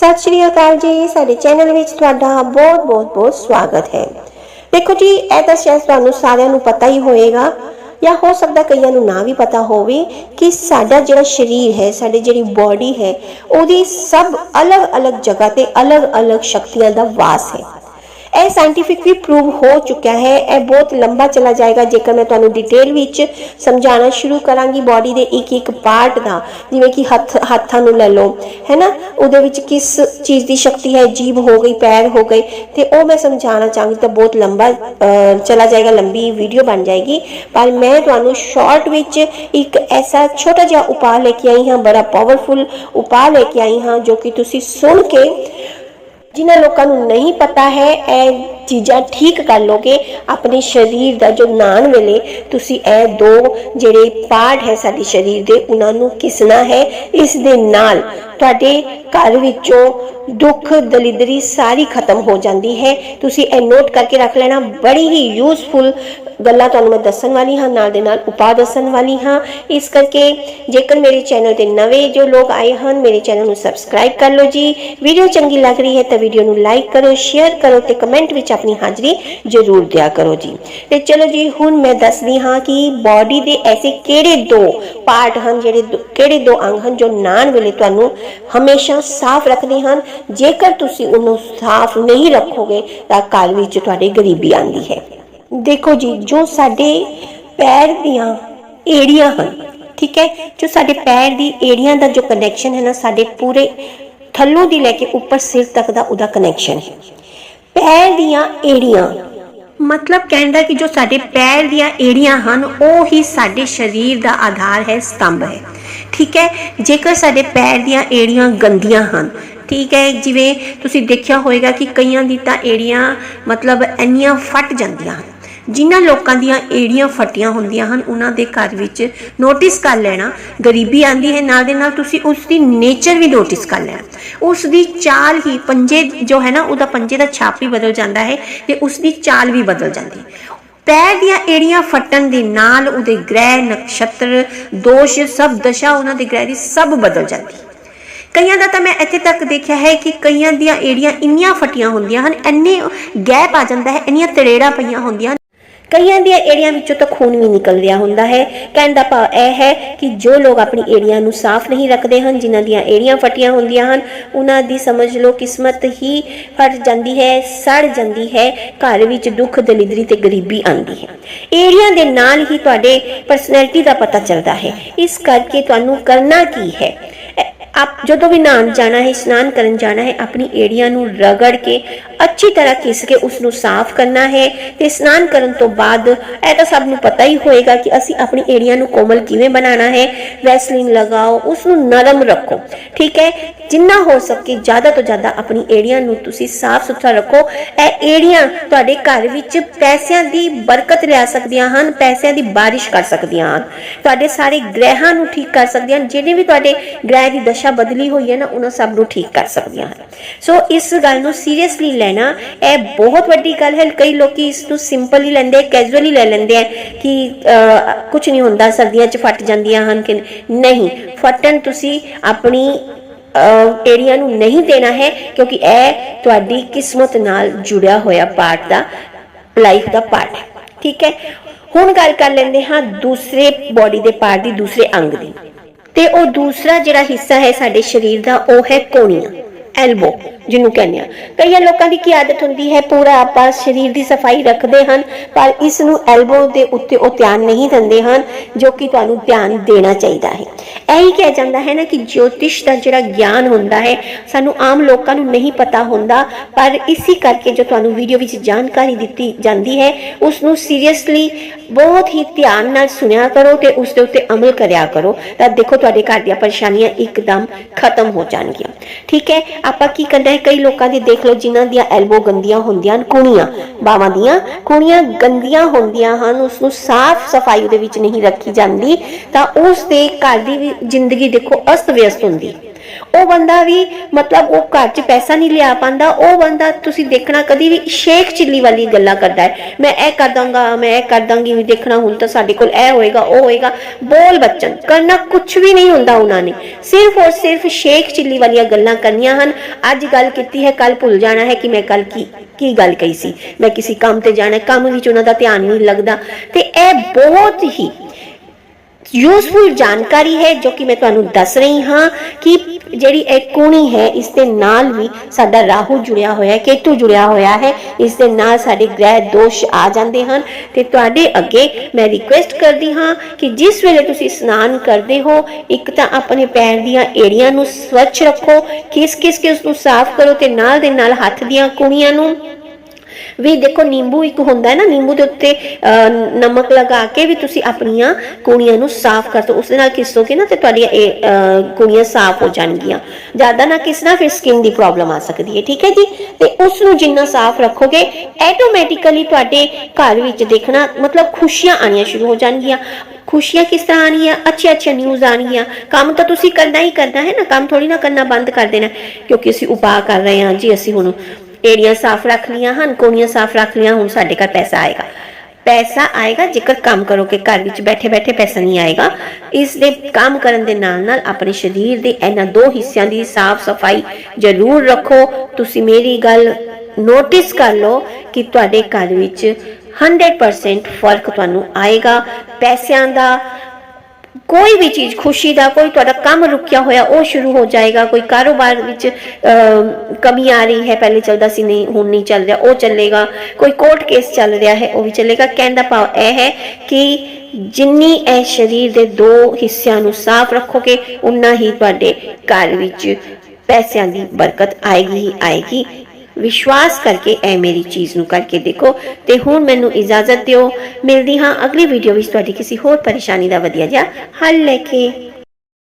ਸਤਿ ਸ਼੍ਰੀ ਅਕਾਲ ਜੀ, ਸਾਡੇ ਚੈਨਲ ਵਿੱਚ ਤੁਹਾਡਾ ਬਹੁਤ ਬਹੁਤ ਬਹੁਤ ਸਵਾਗਤ ਹੈ। ਦੇਖੋ ਜੀ, ਇਹ ਤਾਂ ਸ਼ਾਇਦ ਤੁਹਾਨੂੰ ਸਾਰਿਆਂ ਨੂੰ ਪਤਾ ਹੀ ਹੋਵੇਗਾ ਜਾਂ ਹੋ ਸਕਦਾ ਕਈਆਂ ਨੂੰ ਨਾ ਵੀ ਪਤਾ ਹੋਵੇ, ਕਿ ਸਾਡਾ ਜਿਹੜਾ ਸਰੀਰ ਹੈ, ਸਾਡੀ ਜਿਹੜੀ ਬਾਡੀ ਹੈ, ਉਹਦੀ ਸਭ ਅਲੱਗ-ਅਲੱਗ ਜਗ੍ਹਾ ਤੇ ਅਲੱਗ-ਅਲੱਗ ਸ਼ਕਤੀਆਂ ਦਾ ਵਾਸ ਹੈ। ਇਹ ਸਾਇੰਟੀਫਿਕ ਵੀ ਪ੍ਰੂਵ ਹੋ ਚੁੱਕਿਆ ਹੈ। ਇਹ ਬਹੁਤ ਲੰਬਾ ਚਲਾ ਜਾਏਗਾ। ਜੇਕਰ ਮੈਂ ਤੁਹਾਨੂੰ ਡਿਟੇਲ ਵਿੱਚ ਸਮਝਾਉਣਾ ਸ਼ੁਰੂ ਕਰਾਂਗੀ ਬਾਡੀ ਦੇ ਇੱਕ ਇੱਕ ਪਾਰਟ ਦਾ, ਜਿਵੇਂ ਕਿ ਹੱਥ, ਹੱਥਾਂ ਨੂੰ ਲੈ ਲਓ ਹੈ ਨਾ ਉਹਦੇ ਵਿੱਚ ਕਿਸ ਚੀਜ਼ ਦੀ ਸ਼ਕਤੀ ਹੈ? ਜੀਭ ਹੋ ਗਈ, ਪੈਰ ਹੋ ਗਏ। ਤੇ ਉਹ ਮੈਂ ਸਮਝਾਉਣਾ ਚਾਹਾਂਗੀ ਤਾਂ ਬਹੁਤ ਲੰਬਾ ਚਲਾ ਜਾਏਗਾ, ਲੰਬੀ ਵੀਡੀਓ ਬਣ ਜਾਏਗੀ। ਪਰ ਮੈਂ ਤੁਹਾਨੂੰ ਸ਼ਾਰਟ ਵਿੱਚ ਇੱਕ ਐਸਾ ਛੋਟਾ ਜਿਹਾ ਉਪਾਅ ਲੈ ਕੇ ਆਈ ਹਾਂ, ਬੜਾ ਪਾਵਰਫੁਲ ਉਪਾਅ ਲੈ ਕੇ ਆਈ ਹਾਂ, ਜੋ ਕਿ ਤੁਸੀਂ ਸੁਣ ਕੇ ਜਿਨ੍ਹਾਂ ਲੋਕਾਂ ਨੂੰ ਨਹੀਂ ਪਤਾ ਹੈ ਇਹ ਚੀਜ਼ਾਂ ਠੀਕ ਕਰ ਲੋਗੇ, ਆਪਣੇ ਸਰੀਰ ਦਾ ਜੋ ਨਾਨ ਵੇਲੇ ਤੁਸੀਂ ਇਹ ਦੋ ਜਿਹੜੇ ਪਾਰਟ ਹੈ ਸਾਡੇ ਸਰੀਰ ਦੇ, ਉਹਨਾਂ ਨੂੰ ਕਿਸਣਾ ਹੈ। ਇਸ ਦੇ ਨਾਲ ਤੁਹਾਡੇ ਘਰ ਵਿੱਚੋਂ ਦੁੱਖ ਦਲਿਦਰੀ ਸਾਰੀ ਖਤਮ ਹੋ ਜਾਂਦੀ ਹੈ। ਤੁਸੀਂ ਇਹ ਨੋਟ ਕਰਕੇ ਰੱਖ ਲੈਣਾ, ਬੜੀ ਹੀ ਯੂਸਫੁਲ ਗੱਲਾਂ ਤੁਹਾਨੂੰ ਮੈਂ ਦੱਸਣ ਵਾਲੀ ਹਾਂ, ਨਾਲ ਦੇ ਨਾਲ ਉਪਾਅ ਦੱਸਣ ਵਾਲੀ ਹਾਂ। ਇਸ ਕਰਕੇ ਜੇਕਰ ਮੇਰੇ ਚੈਨਲ ਤੇ ਨਵੇਂ ਜੋ ਲੋਕ ਆਏ ਹਨ, ਮੇਰੇ ਚੈਨਲ ਨੂੰ ਸਬਸਕ੍ਰਾਈਬ ਕਰ ਲਓ ਜੀ। ਵੀਡੀਓ ਚੰਗੀ ਲੱਗ ਰਹੀ ਹੈ ਤਾਂ ਵੀਡੀਓ ਨੂੰ ਲਾਈਕ ਕਰੋ ਸ਼ੇਅਰ ਕਰੋ ਤੇ ਕਮੈਂਟ ਵਿੱਚ ਆਪਣੀ ਹਾਜ਼ਰੀ ਜ਼ਰੂਰ ਦਿਆ ਕਰੋ ਜੀ। ਤੇ ਚਲੋ ਜੀ, ਹੁਣ ਮੈਂ ਦੱਸਦੀ ਹਾਂ ਕਿ ਬਾਡੀ ਦੇ ਐਸੇ ਕਿਹੜੇ ਦੋ ਪਾਰਟ ਹਨ, ਜਿਹੜੇ ਕਿਹੜੇ ਦੋ ਅੰਗ ਹਨ ਜੋ ਨਾਨ ਵੇਲੇ ਤੁਹਾਨੂੰ ਹਮੇਸ਼ਾ ਸਾਫ਼ ਰੱਖਦੇ ਹਨ। ਜੇਕਰ ਤੁਸੀਂ ਉਹਨੂੰ ਸਾਫ਼ ਨਹੀਂ ਰੱਖੋਗੇ, ਤਾਂ ਘਰ ਵਿੱਚ ਤੁਹਾਡੇ ਗਰੀਬੀ ਆਂਦੀ ਹੈ। ਦੇਖੋ ਜੀ, ਜੋ ਸਾਡੇ ਪੈਰ ਦੀਆਂ ਏੜੀਆਂ ਹਨ, ਠੀਕ ਹੈ? ਜੋ ਸਾਡੇ ਪੈਰ ਦੀ ਏੜੀਆਂ ਦਾ ਜੋ ਕਨੈਕਸ਼ਨ ਹੈ ਨਾ, ਸਾਡੇ ਪੂਰੇ ਥੱਲੋਂ ਦੀ ਲੈ ਕੇ ਉੱਪਰ ਸਿਰ ਤੱਕ ਦਾ ਉਹਦਾ ਕਨੈਕਸ਼ਨ ਹੈ। ਪੈਰ ਦੀਆਂ ਏੜੀਆਂ। ਮਤਲਬ ਕਹਿੰਦਾ ਕਿ ਜੋ ਸਾਡੇ ਪੈਰ ਦੀਆਂ ਏੜੀਆਂ ਹਨ, ਉਹ ਹੀ ਸਾਡੇ ਸਰੀਰ ਦਾ ਆਧਾਰ ਹੈ, ਸਤੰਭ ਹੈ। ਠੀਕ ਹੈ? ਜੇਕਰ ਸਾਡੇ ਪੈਰ ਦੀਆਂ ਏੜੀਆਂ ਗੰਦੀਆਂ ਹਨ, ਠੀਕ ਹੈ? ਜਿਵੇਂ ਤੁਸੀਂ ਦੇਖਿਆ ਹੋਵੇਗਾ ਕਿ ਕਈਆਂ ਦੀ ਤਾਂ ਏੜੀਆਂ ਮਤਲਬ ਇੰਨੀਆਂ ਫਟ ਜਾਂਦੀਆਂ ਹਨ। ਜਿਨ੍ਹਾਂ ਲੋਕਾਂ ਦੀਆਂ ਏੜੀਆਂ ਫਟੀਆਂ ਹੁੰਦੀਆਂ ਹਨ, ਉਹਨਾਂ ਦੇ ਘਰ ਵਿੱਚ ਨੋਟਿਸ ਕਰ ਲੈਣਾ। ਗਰੀਬੀ ਆਂਦੀ ਹੈ, ਨਾਲ ਦੇ ਨਾਲ ਤੁਸੀਂ ਉਸ ਦੀ ਨੇਚਰ ਵੀ ਨੋਟਿਸ ਕਰ ਲੈਣਾ। ਉਸ ਦੀ ਚਾਲ ਹੀ ਪੰਜੇ ਜੋ ਹੈ ਨਾ, ਉਹਦਾ ਪੰਜੇ ਦਾ ਛਾਪ ਵੀ ਬਦਲ ਜਾਂਦਾ ਹੈ ਤੇ ਉਸ ਦੀ ਚਾਲ ਵੀ ਬਦਲ ਜਾਂਦੀ ਹੈ। ਪੈਰ ਦੀਆਂ ਏੜੀਆਂ ਫਟਣ ਦੇ ਨਾਲ ਉਹਦੇ ਗ੍ਰਹਿ, ਨਕਸ਼ਤਰ, ਦੋਸ਼, ਸਭ ਦਸ਼ਾ ਉਹਨਾਂ ਦੇ ਗ੍ਰਹਿ ਦੀ ਸਭ ਬਦਲ ਜਾਂਦੀ ਕਈਆਂ ਦਾ ਤਾਂ ਮੈਂ ਇੱਥੇ ਤੱਕ ਦੇਖਿਆ ਹੈ ਕਿ ਕਈਆਂ ਦੀਆਂ ਏੜੀਆਂ ਇੰਨੀਆਂ ਫਟੀਆਂ ਹੁੰਦੀਆਂ ਹਨ, ਇੰਨੇ ਗੈਪ ਆ ਜਾਂਦਾ ਹੈ, ਇੰਨੀਆਂ ਤਰੇੜਾਂ ਪਈਆਂ ਹੁੰਦੀਆਂ ਹਨ ਕਈਆਂ ਦੀਆਂ ਏੜੀਆਂ ਵਿੱਚੋਂ ਤਾਂ ਖੂਨ ਵੀ ਨਿਕਲ ਰਿਹਾ ਹੁੰਦਾ ਹੈ। ਕਹਿਣ ਦਾ ਭਾਵ ਇਹ ਹੈ ਕਿ ਜੋ ਲੋਕ ਆਪਣੀ ਏੜੀਆਂ ਨੂੰ ਸਾਫ਼ ਨਹੀਂ ਰੱਖਦੇ ਹਨ, ਜਿਨ੍ਹਾਂ ਦੀਆਂ ਏੜੀਆਂ ਫਟੀਆਂ ਹੁੰਦੀਆਂ ਹਨ, ਉਹਨਾਂ ਦੀ ਸਮਝ ਲਓ ਕਿਸਮਤ ਹੀ ਫਟ ਜਾਂਦੀ ਹੈ, ਸੜ ਜਾਂਦੀ ਹੈ, ਘਰ ਵਿੱਚ ਦੁੱਖ, ਦਲਿਦਰੀ ਤੇ ਗਰੀਬੀ ਆਉਂਦੀ ਹੈ। ਏੜੀਆਂ ਦੇ ਨਾਲ ਹੀ ਤੁਹਾਡੇ ਪਰਸਨੈਲਿਟੀ ਦਾ ਪਤਾ ਚੱਲਦਾ ਹੈ। ਇਸ ਕਰਕੇ ਤੁਹਾਨੂੰ ਕਰਨਾ ਕੀ ਹੈ? ਇਹ ਆਪ ਜਦੋਂ ਵੀ ਨਹਾਉਣ ਜਾਣਾ ਹੈ, ਇਸ਼ਨਾਨ ਕਰਨ ਜਾਣਾ ਹੈ, ਆਪਣੀ ਏੜੀਆਂ ਨੂੰ ਰਗੜ ਕੇ, ਅੱਛੀ ਤਰ੍ਹਾਂ ਘਿਸ ਕੇ ਉਸ ਨੂੰ ਸਾਫ਼ ਕਰਨਾ ਹੈ ਤੇ ਇਸ਼ਨਾਨ ਕਰਨ ਤੋਂ ਬਾਅਦ ਇਹ ਤਾਂ ਸਭ ਨੂੰ ਪਤਾ ਹੀ ਹੋਏਗਾ ਕਿ ਅਸੀਂ ਆਪਣੀ ਏੜੀਆਂ ਨੂੰ ਕੋਮਲ ਕਿਵੇਂ ਬਣਾਉਣਾ ਹੈ। ਵੈਸਲੀਨ ਲਗਾਓ ਉਸ ਨੂੰ ਨਰਮ ਰੱਖੋ, ਠੀਕ ਹੈ? ਜਿੰਨਾ ਹੋ ਸਕੇ ਜ਼ਿਆਦਾ ਤੋਂ ਜ਼ਿਆਦਾ ਆਪਣੀ ਏੜੀਆਂ ਨੂੰ ਤੁਸੀਂ ਸਾਫ਼ ਸੁਥਰਾ ਰੱਖੋ। ਇਹ ਏੜੀਆਂ ਤੁਹਾਡੇ ਘਰ ਵਿੱਚ ਪੈਸਿਆਂ ਦੀ ਬਰਕਤ ਲਿਆ ਸਕਦੀਆਂ ਹਨ, ਪੈਸਿਆਂ ਦੀ ਬਾਰਿਸ਼ ਕਰ ਸਕਦੀਆਂ ਹਨ। ਤੁਹਾਡੇ ਸਾਰੇ ਗ੍ਰਹਿਾਂ ਨੂੰ ਠੀਕ ਕਰ ਸਕਦੀਆਂ ਹਨ, ਜਿਹੜੇ ਵੀ ਤੁਹਾਡੇ ਗ੍ਰਹਿ ਦੀ ਦਸ਼ਾ ਬਦਲੀ ਹੋਈ ਹੈ ਨਾ, ਉਹਨਾਂ ਸਭ ਨੂੰ ਠੀਕ ਕਰ ਸਕਦੀਆਂ ਹਨ। ਸੋ ਇਸ ਗੱਲ ਨੂੰ ਸੀਰੀਅਸਲੀ ਲੈਣਾ, ਇਹ ਬਹੁਤ ਵੱਡੀ ਗੱਲ ਹੈ। ਕਈ ਲੋਕੀ ਇਸ ਨੂੰ ਸਿੰਪਲ ਹੀ ਲੈਂਦੇ ਕੈਜੂਅਲੀ ਲੈ ਲੈਂਦੇ ਆ ਕਿ ਕੁਝ ਨਹੀਂ ਹੁੰਦਾ, ਸਰਦੀਆਂ 'ਚ ਫਟ ਜਾਂਦੀਆਂ ਹਨ ਕਿ ਨਹੀਂ। ਫਟਣ ਤੁਸੀਂ ਆਪਣੀ ਏਰੀਆ ਨੂੰ ਨਹੀਂ ਦੇਣਾ ਹੈ, ਕਿਉਂਕਿ ਇਹ ਤੁਹਾਡੀ ਕਿਸਮਤ ਨਾਲ ਜੁੜਿਆ ਹੋਇਆ ਪਾਰਟ ਦਾ ਲਾਈਫ ਦਾ ਪਾਰਟ ਹੈ। ਠੀਕ ਹੈ? ਹੁਣ ਗੱਲ ਕਰ ਲੈਂਦੇ ਹਾਂ ਦੂਸਰੇ ਬਾਡੀ ਦੇ ਪਾਰਟ ਦੀ, ਦੂਸਰੇ ਅੰਗ ਦੀ। ਤੇ ਉਹ ਦੂਸਰਾ ਜਿਹੜਾ ਹਿੱਸਾ ਹੈ ਸਾਡੇ ਸਰੀਰ ਦਾ ਉਹ ਹੈ ਕੋਣੀਆਂ। ਐਲਬੋ ਜਿਹਨੂੰ ਕਹਿੰਦੇ ਆ ਕਈਆਂ ਲੋਕਾਂ ਦੀ ਕੀ ਆਦਤ ਹੁੰਦੀ ਹੈ, ਪੂਰਾ ਆਪਾਂ ਸਰੀਰ ਦੀ ਸਫ਼ਾਈ ਰੱਖਦੇ ਹਨ, ਪਰ ਇਸ ਨੂੰ ਐਲਬੋ ਦੇ ਉੱਤੇ ਉਹ ਧਿਆਨ ਨਹੀਂ ਦਿੰਦੇ ਹਨ, ਜੋ ਕਿ ਤੁਹਾਨੂੰ ਧਿਆਨ ਦੇਣਾ ਚਾਹੀਦਾ ਹੈ। ਇਹੀ ਕਿਹਾ ਜਾਂਦਾ ਹੈ ਨਾ ਕਿ ਜੋਤਿਸ਼ ਦਾ ਜਿਹੜਾ ਗਿਆਨ ਹੁੰਦਾ ਹੈ, ਸਾਨੂੰ ਆਮ ਲੋਕਾਂ ਨੂੰ ਨਹੀਂ ਪਤਾ ਹੁੰਦਾ, ਪਰ ਇਸੇ ਕਰਕੇ ਜੋ ਤੁਹਾਨੂੰ ਵੀਡੀਓ ਵਿੱਚ ਜਾਣਕਾਰੀ ਦਿੱਤੀ ਜਾਂਦੀ ਹੈ ਉਸ ਨੂੰ ਸੀਰੀਅਸਲੀ ਬਹੁਤ ਹੀ ਧਿਆਨ ਨਾਲ ਸੁਣਿਆ ਕਰੋ ਤੇ ਉਸ ਦੇ ਉੱਤੇ ਅਮਲ ਕਰਿਆ ਕਰੋ, ਤਾਂ ਦੇਖੋ ਤੁਹਾਡੇ ਘਰ ਦੀਆਂ ਪਰੇਸ਼ਾਨੀਆਂ ਇੱਕਦਮ ਖਤਮ ਹੋ ਜਾਣਗੀਆਂ। ਠੀਕ ਹੈ ਆਪਾਂ ਕੀ ਕਰਨਾ ਕਈ ਲੋਕਾਂ ਦੀ ਦੇਖ ਲਓ ਜਿਨ੍ਹਾਂ ਦੀਆਂ ਐਲਬੋ ਗੰਦੀਆਂ ਹੁੰਦੀਆਂ ਹਨ ਕੁਣੀਆਂ ਬਾਵਾਂ ਦੀਆਂ ਕੁਣੀਆਂ ਗੰਦੀਆਂ ਹੁੰਦੀਆਂ ਹਨ ਉਸ ਨੂੰ ਸਾਫ਼ ਸਫ਼ਾਈ ਦੇ ਵਿੱਚ ਨਹੀਂ ਰੱਖੀ ਜਾਂਦੀ ਤਾਂ ਉਸ ਦੇ ਘਰ ਦੀ ਜ਼ਿੰਦਗੀ ਦੇਖੋ ਅਸਤ ਵਿਅਸਤ ਹੁੰਦੀ। ਉਹ ਬੰਦਾ ਵੀ ਮਤਲਬ ਉਹ ਘਰ 'ਚ ਪੈਸਾ ਨਹੀਂ ਲਿਆ ਪਾਉਂਦਾ, ਉਹ ਬੰਦਾ ਤੁਸੀਂ ਦੇਖਣਾ ਕਦੀ ਵੀ ਸ਼ੇਖ ਚਿੱਲੀ ਵਾਲੀ ਗੱਲਾਂ ਕਰਦਾ ਹੈ। ਮੈਂ ਇਹ ਕਰ ਦਾਂਗਾ, ਮੈਂ ਇਹ ਕਰ ਦਾਂਗੀ, ਵੀ ਦੇਖਣਾ ਹੁਣ ਤਾਂ ਸਾਡੇ ਕੋਲ ਇਹ ਹੋਏਗਾ, ਉਹ ਹੋਏਗਾ। ਬੋਲ ਬੱਚਨ, ਕਰਨਾ ਕੁਝ ਵੀ ਨਹੀਂ ਹੁੰਦਾ ਉਹਨਾਂ ਨੇ। ਸਿਰਫ ਔਰ ਸਿਰਫ ਸ਼ੇਖ ਚਿੱਲੀ ਵਾਲੀਆਂ ਗੱਲਾਂ ਕਰਨੀਆਂ ਹਨ। ਅੱਜ ਗੱਲ ਕੀਤੀ ਹੈ ਕੱਲ ਭੁੱਲ ਜਾਣਾ ਹੈ ਕਿ ਮੈਂ ਕੱਲ ਕੀ ਕੀ ਗੱਲ ਕਹੀ ਸੀ। ਮੈਂ ਕਿਸੇ ਕੰਮ ਤੇ ਜਾਣਾ ਕੰਮ ਵਿੱਚ ਉਹਨਾਂ ਦਾ ਧਿਆਨ ਨਹੀਂ ਲੱਗਦਾ। ਤੇ ਇਹ ਬਹੁਤ ਹੀ ਯੂਸਫੁਲ ਜਾਣਕਾਰੀ ਹੈ ਜੋ ਕਿ ਮੈਂ ਤੁਹਾਨੂੰ ਦੱਸ ਰਹੀ ਹਾਂ ਕਿ ਜਿਹੜੀ ਇਹ ਕੂਣੀ ਹੈ, ਇਸ ਦੇ ਨਾਲ ਵੀ ਸਾਡਾ ਰਾਹੂ ਜੁੜਿਆ ਹੋਇਆ ਹੈ, ਕੇਤੂ ਜੁੜਿਆ ਹੋਇਆ ਹੈ। ਇਸ ਦੇ ਨਾਲ ਸਾਡੇ ਗ੍ਰਹਿ ਦੋਸ਼ ਆ ਜਾਂਦੇ ਹਨ ਤੇ ਤੁਹਾਡੇ ਅੱਗੇ ਮੈਂ ਰਿਕੁਐਸਟ ਕਰਦੀ ਹਾਂ ਕਿ ਜਿਸ ਵੇਲੇ ਤੁਸੀਂ ਇਸ਼ਨਾਨ ਕਰਦੇ ਹੋ, ਇੱਕ ਤਾਂ ਆਪਣੇ ਪੈਰ ਦੀਆਂ ਏੜੀਆਂ ਨੂੰ ਸਵੱਛ ਰੱਖੋ ਕਿਸ ਕਿਸ ਕੇ ਉਸ ਨੂੰ ਸਾਫ਼ ਕਰੋ ਤੇ ਨਾਲ ਦੇ ਨਾਲ ਹੱਥ ਦੀਆਂ ਕੂਣੀਆਂ ਨੂੰ ਵੀ ਦੇਖੋ ਨਿੰਬੂ ਇੱਕ ਹੁੰਦਾ ਹੈ ਨਾ ਨਿੰਬੂ ਦੇ ਉੱਤੇ ਨਮਕ ਲਗਾ ਕੇ ਵੀ ਤੁਸੀਂ ਆਪਣੀਆਂ ਕੂਣੀਆਂ ਨੂੰ ਸਾਫ਼ ਕਰ ਦੋ। ਉਸ ਦੇ ਨਾਲ ਕਿਸੋਗੇ ਨਾ ਤੇ ਤੁਹਾਡੀਆਂ ਇਹ ਅਹ, ਕੂਣੀਆਂ ਸਾਫ਼ ਹੋ ਜਾਣਗੀਆਂ। ਜ਼ਿਆਦਾ ਨਾ ਕਿਸਨਾ ਫਿਰ ਸਕਿਨ ਦੀ ਪ੍ਰੋਬਲਮ ਆ ਸਕਦੀ ਹੈ ਠੀਕ ਹੈ ਜੀ? ਤੇ ਉਸ ਨੂੰ ਜਿੰਨਾ ਸਾਫ਼ ਰੱਖੋਗੇ ਆਟੋਮੈਟਿਕਲੀ ਤੁਹਾਡੇ ਘਰ ਵਿੱਚ ਦੇਖਣਾ ਮਤਲਬ ਖੁਸ਼ੀਆਂ ਆਣੀਆਂ ਸ਼ੁਰੂ ਹੋ ਜਾਣਗੀਆਂ। ਖੁਸ਼ੀਆਂ ਕਿਸ ਤਰ੍ਹਾਂ ਆਣਗੀਆਂ ਅੱਛੀ ਅੱਛੀ ਨਿਊਜ਼ ਆਣਗੀਆਂ ਕੰਮ ਤਾਂ ਤੁਸੀਂ ਕਰਨਾ ਹੀ ਕਰਨਾ ਹੈ ਨਾ ਕੰਮ ਥੋੜੀ ਨਾ ਕਰਨਾ ਬੰਦ ਕਰ ਦੇਣਾ। ਕਿਉਂਕਿ ਅਸੀਂ ਉਪਾਅ ਕਰ ਰਹੇ ਹਾਂ ਜੀ ਅਸੀਂ ਹੁਣ ਏੜੀਆਂ ਸਾਫ਼ ਰੱਖ ਲੀਆਂ ਹਨ, ਕੋਣੀਆਂ ਸਾਫ਼ ਰੱਖ ਲੀਆਂ ਹੁਣ ਸਾਡੇ ਘਰ ਪੈਸਾ ਆਏਗਾ। ਪੈਸਾ ਆਏਗਾ, ਜੇਕਰ ਕੰਮ ਕਰੋਗੇ ਘਰ ਵਿੱਚ ਬੈਠੇ ਬੈਠੇ ਪੈਸਾ ਨਹੀਂ ਆਏਗਾ, ਇਸ ਦੇ ਕੰਮ ਕਰਨ ਦੇ ਨਾਲ ਨਾਲ ਆਪਣੇ ਸਰੀਰ ਦੇ ਇਹਨਾਂ ਦੋ ਹਿੱਸਿਆਂ ਦੀ ਸਾਫ਼ ਸਫ਼ਾਈ ਜ਼ਰੂਰ ਰੱਖੋ। ਤੁਸੀਂ ਮੇਰੀ ਗੱਲ ਨੋਟਿਸ ਕਰ ਲਓ ਕਿ ਤੁਹਾਡੇ ਘਰ ਵਿੱਚ 100% ਫ਼ਰਕ ਤੁਹਾਨੂੰ ਆਏਗਾ। ਪੈਸਿਆਂ ਦਾ ਕੋਈ ਵੀ ਚੀਜ਼ ਖੁਸ਼ੀ ਦਾ, ਕੋਈ ਤੁਹਾਡਾ ਕੰਮ ਰੁਕਿਆ ਹੋਇਆ, ਉਹ ਸ਼ੁਰੂ ਹੋ ਜਾਏਗਾ। ਕੋਈ ਕਾਰੋਬਾਰ ਵਿੱਚ ਕਮੀ ਆ ਰਹੀ ਹੈ, ਪਹਿਲੇ ਚੱਲਦਾ ਸੀ, ਨਹੀਂ, ਹੁਣ ਨਹੀਂ ਚੱਲ ਰਿਹਾ, ਉਹ ਚੱਲੇਗਾ। ਕੋਈ ਕੋਰਟ ਕੇਸ ਚੱਲ ਰਿਹਾ ਹੈ, ਉਹ ਵੀ ਚੱਲੇਗਾ। ਕਹਿਣ ਦਾ ਭਾਵ ਇਹ ਹੈ ਕਿ ਜਿੰਨੀ ਇਹ ਸਰੀਰ ਦੇ ਦੋ ਹਿੱਸਿਆਂ ਨੂੰ ਸਾਫ਼ ਰੱਖੋਗੇ, ਉਨਾ ਹੀ ਤੁਹਾਡੇ ਘਰ ਵਿੱਚ ਪੈਸਿਆਂ ਦੀ ਬਰਕਤ ਆਏਗੀ ਹੀ ਆਏਗੀ। ਵਿਸ਼ਵਾਸ ਕਰਕੇ ਇਹ ਮੇਰੀ ਚੀਜ਼ ਨੂੰ ਕਰਕੇ ਦੇਖੋ ਤੇ ਹੁਣ ਮੈਨੂੰ ਇਜਾਜ਼ਤ ਦਿਓ। ਮਿਲਦੀ ਹਾਂ ਅਗਲੀ ਵੀਡੀਓ ਵਿੱਚ। ਤੁਹਾਡੀ ਕਿਸੇ ਹੋਰ ਪਰੇਸ਼ਾਨੀ ਦਾ ਵਧੀਆ ਜਿਹਾ ਹੱਲ ਲੈ ਕੇ।